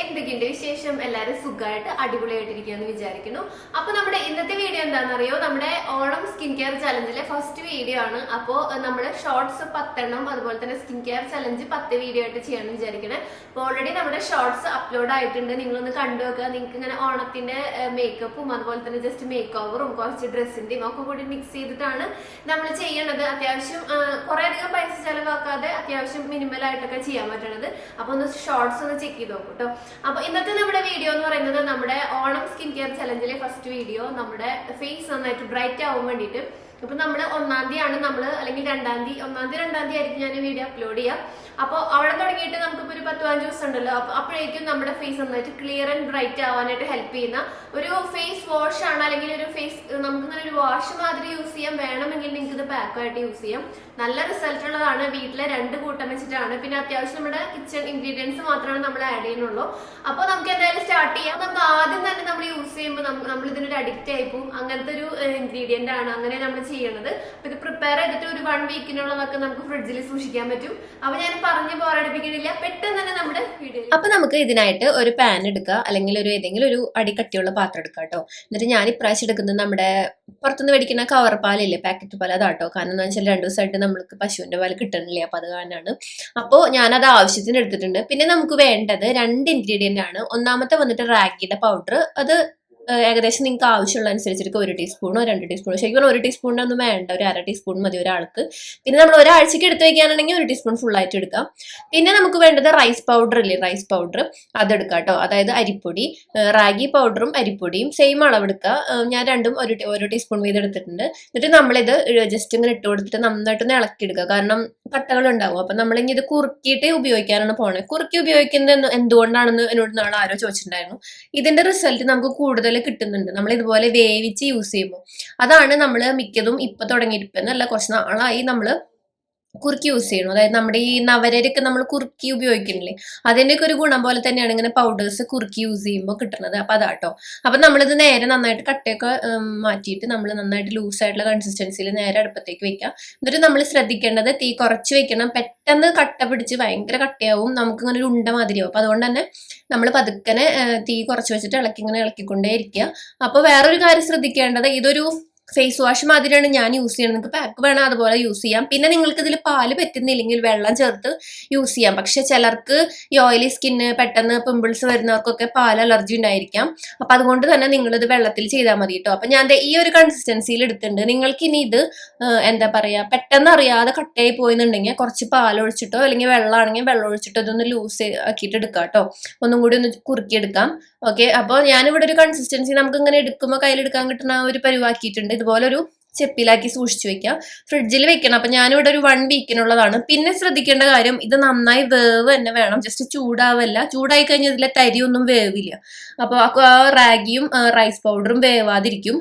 എന്തൊക്കെയുണ്ട് വിശേഷം? എല്ലാവരും സുഖമായിട്ട് അടിപൊളിയായിട്ടിരിക്കുകയെന്ന് വിചാരിക്കുന്നു. അപ്പൊ നമ്മുടെ ഇന്നത്തെ വീഡിയോ എന്താണെന്നറിയോ? നമ്മുടെ ഓണം സ്കിൻ കെയർ ചലഞ്ചിലെ ഫസ്റ്റ് വീഡിയോ ആണ്. അപ്പോൾ നമ്മുടെ ഷോർട്സ് പത്തെണ്ണം അതുപോലെ തന്നെ സ്കിൻ കെയർ ചലഞ്ച് പത്ത് വീഡിയോ ആയിട്ട് ചെയ്യാമെന്ന് വിചാരിക്കണേ. അപ്പോൾ ഓൾറെഡി നമ്മുടെ ഷോർട്സ് അപ്ലോഡ് ആയിട്ടുണ്ട്. നിങ്ങളൊന്ന് കണ്ടു വെക്കുക നിങ്ങൾക്ക് ഇങ്ങനെ ഓണത്തിന്റെ മേക്കപ്പും അതുപോലെ തന്നെ ജസ്റ്റ് മേക്ക് ഓവറും കുറച്ച് ഡ്രസ്സിന്റെയും ഒക്കെ കൂടി മിക്സ് ചെയ്തിട്ടാണ് നമ്മൾ ചെയ്യണത്. അത്യാവശ്യം കുറെ അധികം പൈസ ചെലവാക്കാതെ അത്യാവശ്യം മിനിമൽ ആയിട്ടൊക്കെ ചെയ്യാൻ പറ്റണത്. അപ്പൊ ഒന്ന് ഷോർട്സ് ഒന്ന് ചെക്ക് ചെയ്ത് നോക്കും കേട്ടോ അപ്പൊ ഇന്നത്തെ നമ്മുടെ വീഡിയോ എന്ന് പറയുന്നത് നമ്മുടെ ഓണം സ്കിൻ കെയർ ചലഞ്ചിലെ ഫസ്റ്റ് വീഡിയോ നമ്മുടെ ഫേസ് നന്നായിട്ട് ബ്രൈറ്റ് ആവാൻ വേണ്ടിയിട്ട് ഇപ്പൊ നമ്മൾ ഒന്നാം തീയതിയാണ് നമ്മൾ അല്ലെങ്കിൽ രണ്ടാം തീയതി ഒന്നാം തീയതി രണ്ടാം തീയതി ആയിരിക്കും ഞാൻ വീഡിയോ അപ്ലോഡ് ചെയ്യാം. അപ്പോൾ അവിടെ തുടങ്ങിയിട്ട് നമുക്കിപ്പോൾ ഒരു പത്ത് പതിനഞ്ച് ദിവസം ഉണ്ടല്ലോ അപ്പൊ അപ്പോഴേക്കും നമ്മുടെ ഫേസ് നന്നായിട്ട് ക്ലിയർ ആൻഡ് ബ്രൈറ്റ് ആവാനായിട്ട് ഹെൽപ്പ് ചെയ്യുന്ന ഒരു ഫേസ് വാഷ് ആണ് അല്ലെങ്കിൽ ഒരു ഫേസ് നമുക്ക് ഇങ്ങനെ ഒരു വാഷ് മാതിരി യൂസ് ചെയ്യാൻ വേണമെങ്കിൽ നിങ്ങൾക്ക് ഇത് പാക്കായിട്ട് യൂസ് ചെയ്യാം. നല്ല റിസൾട്ട് ഉള്ളതാണ്. വീട്ടിലെ രണ്ട് കൂട്ടം വെച്ചിട്ടാണ്. പിന്നെ അത്യാവശ്യം നമ്മുടെ കിച്ചൺ ഇൻഗ്രീഡിയൻസ് മാത്രമാണ് നമ്മൾ ആഡ് ചെയ്യുന്നുള്ളൂ. അപ്പോൾ നമുക്ക് എന്തായാലും സ്റ്റാർട്ട് ചെയ്യാം. നമുക്ക് ആദ്യം തന്നെ നമ്മൾ യൂസ് ചെയ്യുമ്പോൾ നമ്മൾ ഇതിനൊരു അഡിക്റ്റ് ആയി പോകും അങ്ങനത്തെ ഒരു ഇൻഗ്രീഡിയന്റ് ആണ്. അങ്ങനെ നമ്മൾ ചെയ്യണത്. അപ്പൊ ഇത് പ്രിപ്പയർ ചെയ്തിട്ട് ഒരു വൺ വീക്കിനുള്ളതൊക്കെ നമുക്ക് ഫ്രിഡ്ജിൽ സൂക്ഷിക്കാൻ പറ്റും. അപ്പൊ ഞാൻ പറഞ്ഞ് പോരടിപ്പിക്കണില്ല. പെട്ടെന്ന് തന്നെ നമ്മുടെ വീഡിയോ അപ്പൊ നമുക്ക് ഇതിനായിട്ട് ഒരു പാൻ എടുക്കുക അല്ലെങ്കിൽ ഒരു ഏതെങ്കിലും ഒരു അടിക്കട്ടിയുള്ള പാത്രം എടുക്കുക കേട്ടോ എന്നിട്ട് ഞാൻ ഇപ്രാവശ്യം എടുക്കുന്നത് നമ്മുടെ പുറത്തുനിന്ന് മേടിക്കുന്ന കവർ പാലില്ലേ? പാക്കറ്റ് പാൽ അതാട്ടോ. കാരണം എന്താ വെച്ചാൽ രണ്ടു ദിവസമായിട്ട് നമ്മൾക്ക് പശുവിന്റെ പാൽ കിട്ടണില്ലേ. അപ്പൊ അത് കാരണമാണ് അപ്പോൾ ഞാനത് ആവശ്യത്തിന് എടുത്തിട്ടുണ്ട്. പിന്നെ നമുക്ക് വേണ്ടത് രണ്ട് ഇൻഗ്രീഡിയന്റ് ആണ്. ഒന്നാമത്തെ വന്നിട്ട് റാഗിയുടെ പൗഡർ അത് ഏകദേശം നിങ്ങൾക്ക് ആവശ്യമുള്ള അനുസരിച്ചിട്ട് ഒരു ടീസ്പൂണോ രണ്ട് ടീസ്പൂണോ ശരിക്കും ഒരു ടീസ്പൂണിന്റെ ഒന്നും വേണ്ട ഒരു അര ടീസ്പൂൺ മതി ഒരാൾക്ക്. പിന്നെ നമ്മൾ ഒരാഴ്ചയ്ക്ക് എടുത്ത് വെക്കാനാണെങ്കിൽ ഒരു ടീസ്പൂൺ ഫുൾ ആയിട്ട് എടുക്കാം. പിന്നെ നമുക്ക് വേണ്ടത് റൈസ് പൗഡർ ഇല്ലേ റൈസ് പൗഡർ അതെടുക്കാം കേട്ടോ. അതായത് അരിപ്പൊടി റാഗി പൗഡറും അരിപ്പൊടിയും സെയിം അളവെടുക്കുക ഞാൻ രണ്ടും ഒരു ഓരോ ടീസ്പൂൺ വീതം എടുത്തിട്ടുണ്ട്. എന്നിട്ട് നമ്മളിത് ജസ്റ്റ് ഇങ്ങനെ ഇട്ട് കൊടുത്തിട്ട് നന്നായിട്ടൊന്ന് ഇളക്കിയെടുക്കുക. കാരണം കട്ടകൾ ഉണ്ടാവും. അപ്പൊ നമ്മളിങ്ങനെ ഇത് കുറുക്കിയിട്ട് ഉപയോഗിക്കാനാണ് പോണത് കുറുക്കി ഉപയോഗിക്കുന്നത് എന്ത് എന്തുകൊണ്ടാണെന്ന് എന്നോട് നാളെ ആരോ ചോദിച്ചിട്ടുണ്ടായിരുന്നു. ഇതിന്റെ റിസൾട്ട് നമുക്ക് കൂടുതൽ കിട്ടുന്നുണ്ട്. നമ്മൾ ഇതുപോലെ വേവിച്ച് യൂസ് ചെയ്യുമ്പോൾ. അതാണ് നമ്മൾ മിക്കതും ഇപ്പൊ തുടങ്ങിയിട്ട് എന്നല്ല കുറച്ച് നാളായി നമ്മൾ കുറുക്കി യൂസ് ചെയ്യണം അതായത് നമ്മുടെ ഈ നവരൊക്കെ നമ്മൾ കുറുക്കി ഉപയോഗിക്കുന്നില്ലേ? അതിന്റെയൊക്കെ ഒരു ഗുണം പോലെ തന്നെയാണ് ഇങ്ങനെ പൗഡേഴ്സ് കുറുക്കി യൂസ് ചെയ്യുമ്പോൾ കിട്ടുന്നത്. അപ്പൊ അതാട്ടോ അപ്പം നമ്മളിത് നേരെ നന്നായിട്ട് കട്ടയൊക്കെ മാറ്റിയിട്ട് നമ്മൾ നന്നായിട്ട് ലൂസ് ആയിട്ടുള്ള കൺസിസ്റ്റൻസിയിൽ നേരെ അടുപ്പത്തേക്ക് വെക്കാം എന്നിട്ട് നമ്മൾ ശ്രദ്ധിക്കേണ്ടത് തീ കുറച്ച് വെക്കണം. പെട്ടെന്ന് കട്ട പിടിച്ച് ഭയങ്കര കട്ടയാവും. നമുക്ക് ഇങ്ങനെ ഒരു ഉണ്ട മാതിരിയാവും. അപ്പം അതുകൊണ്ട് തന്നെ നമ്മൾ പതുക്കനെ തീ കുറച്ച് വെച്ചിട്ട് ഇളക്കി ഇങ്ങനെ ഇളക്കിക്കൊണ്ടേ ഇരിക്കുക. അപ്പോൾ വേറൊരു കാര്യം ശ്രദ്ധിക്കേണ്ടത് ഇതൊരു ഫേസ് വാഷ് മാതിരിയാണ് ഞാൻ യൂസ് ചെയ്യുന്നത്. നിങ്ങൾക്ക് പാക്ക് വേണം അതുപോലെ യൂസ് ചെയ്യാം. പിന്നെ നിങ്ങൾക്ക് ഇതിൽ പാൽ പറ്റുന്നില്ലെങ്കിൽ വെള്ളം ചേർത്ത് യൂസ് ചെയ്യാം. പക്ഷെ ചിലർക്ക് ഈ ഓയിലി സ്കിന്ന് പെട്ടെന്ന് പിമ്പിൾസ് വരുന്നവർക്കൊക്കെ പാൽ അലർജി ഉണ്ടായിരിക്കാം. അപ്പൊ അതുകൊണ്ട് തന്നെ നിങ്ങളിത് വെള്ളത്തിൽ ചെയ്താൽ മതി കേട്ടോ അപ്പൊ ഞാൻ ഈ ഒരു കൺസിസ്റ്റൻസിയിൽ എടുത്തിട്ടുണ്ട്. നിങ്ങൾക്ക് ഇനി ഇത് എന്താ പറയാ പെട്ടെന്ന് അറിയാതെ കട്ടയായി പോയെന്നുണ്ടെങ്കിൽ കുറച്ച് പാൽ ഒഴിച്ചിട്ടോ അല്ലെങ്കിൽ വെള്ളമാണെങ്കിൽ വെള്ളം ഒഴിച്ചിട്ടോ ഇതൊന്ന് ലൂസ് ആക്കിയിട്ട് എടുക്കാം കേട്ടോ ഒന്നും കൂടി ഒന്ന് കുറുക്കിയെടുക്കാം ഓക്കെ അപ്പോൾ ഞാനിവിടെ ഒരു കൺസിസ്റ്റൻസി നമുക്ക് ഇങ്ങനെ എടുക്കുമ്പോൾ കയ്യിലെടുക്കാൻ കിട്ടുന്ന ആ ഒരു പരിവാക്കിയിട്ടുണ്ട്. ഇതുപോലെ ഒരു ചെപ്പിലാക്കി സൂക്ഷിച്ചു വെക്കുക. ഫ്രിഡ്ജിൽ വെക്കണം. അപ്പൊ ഞാനിവിടെ ഒരു വൺ വീക്കിനുള്ളതാണ് പിന്നെ ശ്രദ്ധിക്കേണ്ട കാര്യം ഇത് നന്നായി വേവ് തന്നെ വേണം. ജസ്റ്റ് ചൂടാവല്ല. ചൂടായി കഴിഞ്ഞാൽ ഇതിലെ തരിയൊന്നും വേവില്ല. അപ്പോൾ ആ റാഗിയും റൈസ് പൗഡറും വേവാതിരിക്കും.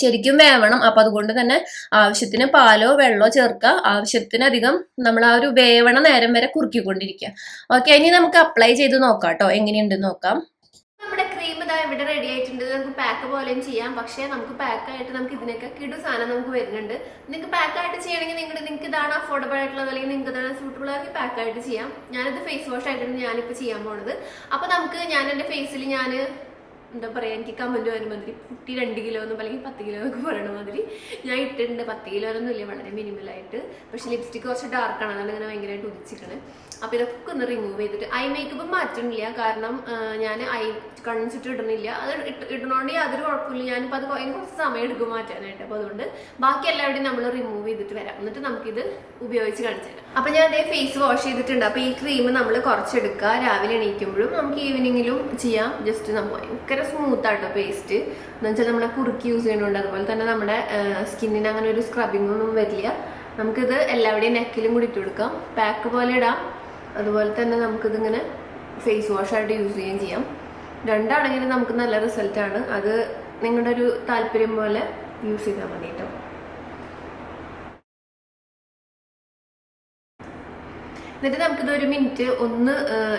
ശരിക്കും വേവണം. അപ്പൊ അതുകൊണ്ട് തന്നെ ആവശ്യത്തിന് പാലോ വെള്ളമോ ചേർക്കുക. ആവശ്യത്തിനധികം നമ്മൾ ആ ഒരു വേവണ നേരം വരെ കുറുക്കിക്കൊണ്ടിരിക്കുക. ഓക്കെ ഇനി നമുക്ക് അപ്ലൈ ചെയ്ത് നോക്കാം കേട്ടോ. എങ്ങനെയുണ്ടെന്ന് നോക്കാം. ഇതാ ഇവിടെ റെഡി ആയിട്ടുണ്ട്. നമുക്ക് പാക്ക് പോലെയും ചെയ്യാം. പക്ഷേ നമുക്ക് പാക്ക് ആയിട്ട് നമുക്ക് ഇതിനൊക്കെ കിടു സാധനം നമുക്ക് വരുന്നുണ്ട്. നിങ്ങൾക്ക് പാക്ക് ആയിട്ട് ചെയ്യണമെങ്കിൽ നിങ്ങൾ നിങ്ങൾക്ക് ഇതാണ് അഫോർഡബിൾ ആയിട്ടുള്ളത് അല്ലെങ്കിൽ നിങ്ങൾക്ക് ഇതാണ് സൂട്ടബിൾ ആക്കി പാക്ക് ആയിട്ട് ചെയ്യാം. ഞാനിത് ഫേസ് വാഷ് ആയിട്ടാണ് ഞാനിപ്പോൾ ചെയ്യാൻ പോണത്. അപ്പോൾ നമുക്ക് ഞാൻ എന്റെ ഫേസിൽ ഞാൻ എന്താ പറയുക എനിക്ക് കമന്റ് വരുന്ന മാതിരി കുട്ടി രണ്ട് കിലോ എന്നും അല്ലെങ്കിൽ പത്ത് കിലോ എന്നൊക്കെ പറയണ മാതിരി ഞാൻ ഇട്ടിട്ടുണ്ട്. പത്ത് കിലോ ഒന്നും ഇല്ല വളരെ മിനിമലായിട്ട് പക്ഷെ ലിപ്സ്റ്റിക് കുറച്ച് ഡാർക്കാണ് അതുകൊണ്ട് ഇങ്ങനെ ഭയങ്കരമായിട്ട് ഉദിച്ചിരിക്കണേ അപ്പോൾ ഇതൊക്കെ ഒന്ന് റിമൂവ് ചെയ്തിട്ട് ഐ മേക്കപ്പ് മാറ്റുന്നില്ല കാരണം ഞാൻ ഐ കൺസിട്ട് ഇടുന്നില്ല. അത് ഇടണോണ്ടെങ്കിൽ അതൊരു കുഴപ്പമില്ല. ഞാനിപ്പോൾ അത് കുറച്ച് സമയം എടുക്കും മാറ്റാനായിട്ട്. അപ്പോൾ അതുകൊണ്ട് ബാക്കി എല്ലാവരുടെയും നമ്മൾ റിമൂവ് ചെയ്തിട്ട് വരാം. എന്നിട്ട് നമുക്കിത് ഉപയോഗിച്ച് കാണിച്ചു തരാം. ഞാൻ അതേ ഫേസ് വാഷ് ചെയ്തിട്ടുണ്ട്. അപ്പോൾ ഈ ക്രീം നമ്മൾ കുറച്ചെടുക്കുക. രാവിലെ എണീക്കുമ്പോഴും നമുക്ക് ഈവനിങ്ങിലും ചെയ്യാം. ജസ്റ്റ് നമ്മൾ ഭയങ്കര സ്മൂത്ത് ആട്ടോ പേസ്റ്റ് എന്ന് വെച്ചാൽ നമ്മളെ കുറുക്കി യൂസ് ചെയ്യുന്നുണ്ട് അതുപോലെ തന്നെ നമ്മുടെ സ്കിന്നിന് അങ്ങനെ ഒരു സ്ക്രബിംഗ് ഒന്നും വരില്ല. നമുക്കിത് എല്ലാവരുടെയും നെക്കിലും കൂടി ഇട്ട് കൊടുക്കാം. പാക്ക് പോലെ ഇടാം. അതുപോലെ തന്നെ നമുക്കിതിങ്ങനെ ഫേസ് വാഷായിട്ട് യൂസ് ചെയ്യുകയും ചെയ്യാം. രണ്ടാണെങ്കിലും നമുക്ക് നല്ല റിസൾട്ടാണ് അത് നിങ്ങളുടെ ഒരു താല്പര്യം പോലെ യൂസ് ചെയ്താൽ മതി കേട്ടോ എന്നിട്ട് നമുക്കിത് ഒരു മിനിറ്റ് ഒന്ന്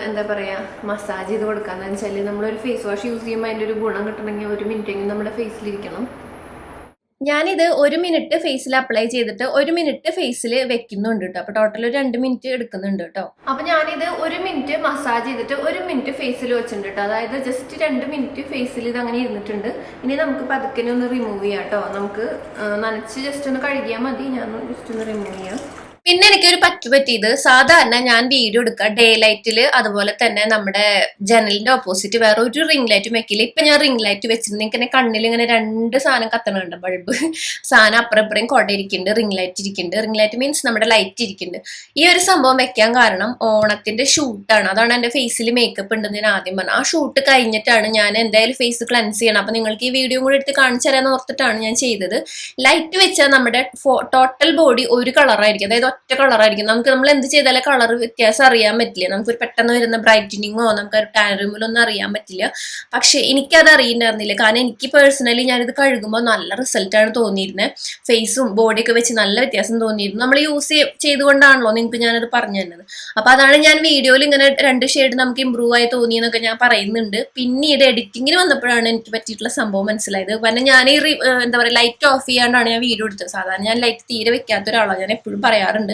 എന്താ പറയുക മസാജ് ചെയ്ത് കൊടുക്കാന്ന് വെച്ചാൽ നമ്മളൊരു ഫേസ് വാഷ് യൂസ് ചെയ്യുമ്പോൾ അതിന്റെ ഒരു ഗുണം കിട്ടണമെങ്കിൽ ഒരു മിനിറ്റ് എങ്കിലും നമ്മുടെ ഫേസിലിരിക്കണം ഞാനിത് ഒരു മിനിറ്റ് ഫേസിൽ അപ്ലൈ ചെയ്തിട്ട് ഒരു മിനിറ്റ് ഫേസിൽ വെക്കുന്നുണ്ട് കേട്ടോ അപ്പോൾ ടോട്ടൽ ഒരു രണ്ട് മിനിറ്റ് എടുക്കുന്നുണ്ട് കേട്ടോ അപ്പോൾ ഞാനിത് ഒരു മിനിറ്റ് മസാജ് ചെയ്തിട്ട് ഒരു മിനിറ്റ് ഫേസിൽ വെച്ചിട്ടുണ്ട് കേട്ടോ അതായത് ജസ്റ്റ് രണ്ട് മിനിറ്റ് ഫേസിൽ ഇത് അങ്ങനെ ഇരുന്നിട്ടുണ്ട്. ഇനി നമുക്ക് പതുക്കനെ ഒന്ന് റിമൂവ് ചെയ്യാം കേട്ടോ നമുക്ക് നനച്ച് ജസ്റ്റ് ഒന്ന് കഴുകിയാൽ മതി. ഞാൻ ജസ്റ്റ് ഒന്ന് റിമൂവ് ചെയ്യാം. പിന്നെ എനിക്കൊരു പറ്റു പറ്റിയത് സാധാരണ ഞാൻ വീഡിയോ എടുക്കുക ഡേ ലൈറ്റിൽ അതുപോലെ തന്നെ നമ്മുടെ ജനലിന്റെ ഓപ്പോസിറ്റ് വേറെ ഒരു റിംഗ് ലൈറ്റ് വെക്കില്ല. ഇപ്പൊ ഞാൻ റിംഗ് ലൈറ്റ് വെച്ചിരുന്നു. എനിക്ക് കണ്ണിൽ ഇങ്ങനെ രണ്ട് സാധനം കത്തണുണ്ട്. ബൾബ്. സാധനം അപ്പുറം ഇപ്പുറം കൊട ഇരിക്കുന്നുണ്ട്. റിംഗ് ലൈറ്റ് ഇരിക്കുന്നുണ്ട്. റിംഗ് ലൈറ്റ് മീൻസ് നമ്മുടെ ലൈറ്റ് ഇരിക്കുന്നുണ്ട്. ഈ ഒരു സംഭവം വെക്കാൻ കാരണം ഓണത്തിന്റെ ഷൂട്ടാണ് അതാണ് എന്റെ ഫേസിൽ മേക്കപ്പ് ഉണ്ടെന്ന് ഞാൻ ആദ്യം പറഞ്ഞു ആ ഷൂട്ട് കഴിഞ്ഞിട്ടാണ് ഞാൻ എന്തായാലും ഫേസ് ക്ലൻസ് ചെയ്യണം. അപ്പൊ നിങ്ങൾക്ക് ഈ വീഡിയോ കൂടി എടുത്ത് കാണിച്ചു തരാൻ ഓർത്തിട്ടാണ് ഞാൻ ചെയ്തത്. ലൈറ്റ് വെച്ചാൽ നമ്മുടെ ടോട്ടൽ ബോഡി ഒരു കളറായിരിക്കും അതായത് ഒറ്റ കളറായിരിക്കും. നമുക്ക് നമ്മൾ എന്ത് ചെയ്താലും കളർ വ്യത്യാസം അറിയാൻ പറ്റില്ല. നമുക്ക് ഒരു പെട്ടെന്ന് വരുന്ന ബ്രൈറ്റനിങ്ങോ നമുക്ക് ഒരു ടാൻ അറിയാൻ പറ്റില്ല. പക്ഷെ എനിക്കത് അറിയുന്നുണ്ടായിരുന്നില്ല കാരണം എനിക്ക് പേഴ്സണലി ഞാനിത് കഴുകുമ്പോൾ നല്ല റിസൾട്ടാണ് തോന്നിയിരുന്നത് ഫേസും ബോഡിയൊക്കെ വെച്ച് നല്ല വ്യത്യാസം തോന്നിയിരുന്നു. നമ്മൾ യൂസ് ചെയ്തുകൊണ്ടാണല്ലോ നിങ്ങൾക്ക് ഞാനത് പറഞ്ഞു തന്നത്. അപ്പൊ അതാണ് ഞാൻ വീഡിയോയിൽ ഇങ്ങനെ രണ്ട് ഷെയ്ഡ് നമുക്ക് ഇമ്പ്രൂവ് ആയി തോന്നിയെന്നൊക്കെ ഞാൻ പറയുന്നുണ്ട്. പിന്നീട് എഡിറ്റിങ്ങിന് വന്നപ്പോഴാണ് എനിക്ക് പറ്റിയിട്ടുള്ള സംഭവം മനസ്സിലായത്. കാരണം ഞാൻ ഈ എന്താ പറയുക ലൈറ്റ് ഓഫ് ചെയ്യാണ്ടാണ് ഞാൻ വീഡിയോ എടുത്തത്. സാധാരണ ഞാൻ ലൈറ്റ് തീരെ വെക്കാത്ത ഒരാളാണ് ഞാൻ എപ്പോഴും പറയാറുണ്ട്.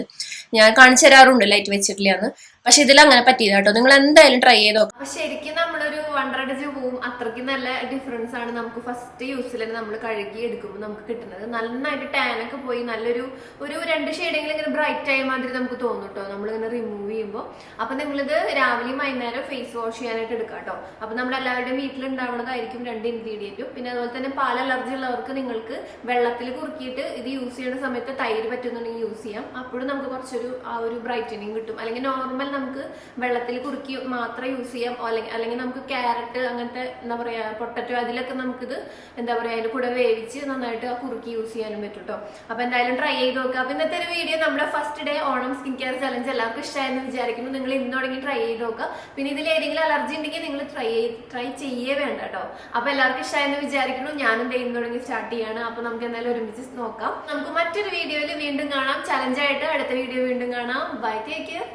ഞാൻ കാണിച്ചു തരാറുണ്ട് ലൈറ്റ് വെച്ചിട്ടില്ല എന്ന് പക്ഷെ ഇതിൽ അങ്ങനെ പറ്റിയത് കേട്ടോ. നിങ്ങൾ എന്തായാലും ട്രൈ ചെയ്ത് നോക്കാം. ശരിക്കും നമ്മളൊരു വണ്ടറടിച്ച് പോവും. അത്രയ്ക്ക് നല്ല ഡിഫറൻസ് ആണ് നമുക്ക് ഫസ്റ്റ് യൂസിൽ തന്നെ നമ്മൾ കഴുകി എടുക്കുമ്പോൾ നമുക്ക് കിട്ടുന്നത്. നന്നായിട്ട് ടാൻ ഒക്കെ പോയി നല്ലൊരു ഒരു രണ്ട് ഷെയ്ഡെങ്കിലും ഇങ്ങനെ ബ്രൈറ്റ് ആയ മാതിരി നമുക്ക് തോന്നും കേട്ടോ നമ്മളിങ്ങനെ റിമൂവ് ചെയ്യുമ്പോൾ അപ്പം നിങ്ങളിത് രാവിലെയും വൈകുന്നേരം ഫേസ് വാഷ് ചെയ്യാനായിട്ട് എടുക്കാം കേട്ടോ അപ്പം നമ്മുടെ എല്ലാവരുടെയും വീട്ടിലുണ്ടാവുന്നതായിരിക്കും രണ്ട് ഇൻഗ്രീഡിയന്റും പിന്നെ അതുപോലെ തന്നെ പാൽ അലർജി ഉള്ളവർക്ക് നിങ്ങൾക്ക് വെള്ളത്തിൽ കുറുക്കിയിട്ട് ഇത് യൂസ് ചെയ്യുന്ന സമയത്ത് തൈര് പറ്റുന്നുണ്ടെങ്കിൽ യൂസ് ചെയ്യാം. അപ്പോഴും നമുക്ക് കുറച്ചൊരു ആ ഒരു ബ്രൈറ്റനിങ് കിട്ടും. അല്ലെങ്കിൽ നോർമൽ നമുക്ക് വെള്ളത്തിൽ കുറുക്കി മാത്രം യൂസ് ചെയ്യാം. അല്ലെങ്കിൽ അല്ലെങ്കിൽ നമുക്ക് ക്യാരറ്റ് അങ്ങനത്തെ എന്താ പറയാ പൊട്ടറ്റോ അതിലൊക്കെ നമുക്കിത് എന്താ പറയാ അതിൽ കൂടെ വേവിച്ച് നന്നായിട്ട് ആ കുറുക്കി യൂസ് ചെയ്യാനും പറ്റും കേട്ടോ അപ്പൊ എന്തായാലും ട്രൈ ചെയ്ത് നോക്കുക അപ്പൊ ഇന്നത്തെ ഒരു വീഡിയോ നമ്മുടെ first day Onam skin care challenge എല്ലാവർക്കും ഇഷ്ടമായെന്ന് വിചാരിക്കുന്നു. നിങ്ങൾ ഇന്ന് തുടങ്ങി ട്രൈ ചെയ്ത് നോക്കുക പിന്നെ ഇതിൽ ഏതെങ്കിലും അലർജി ഉണ്ടെങ്കിൽ നിങ്ങൾ ട്രൈ ട്രൈ ചെയ്യേ വേണ്ട കേട്ടോ അപ്പൊ എല്ലാവർക്കും ഇഷ്ടമായെന്ന് വിചാരിക്കുന്നു. ഞാനും ഡേ ഇന്ന് തുടങ്ങി സ്റ്റാർട്ട് ചെയ്യാണ്. അപ്പൊ നമുക്ക് എന്തായാലും ഒരുമിച്ച് നോക്കാം. നമുക്ക് മറ്റൊരു വീഡിയോയിൽ വീണ്ടും കാണാം. ചലഞ്ചായിട്ട് അടുത്ത വീഡിയോ വീണ്ടും കാണാം. Bye take care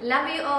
Love you all.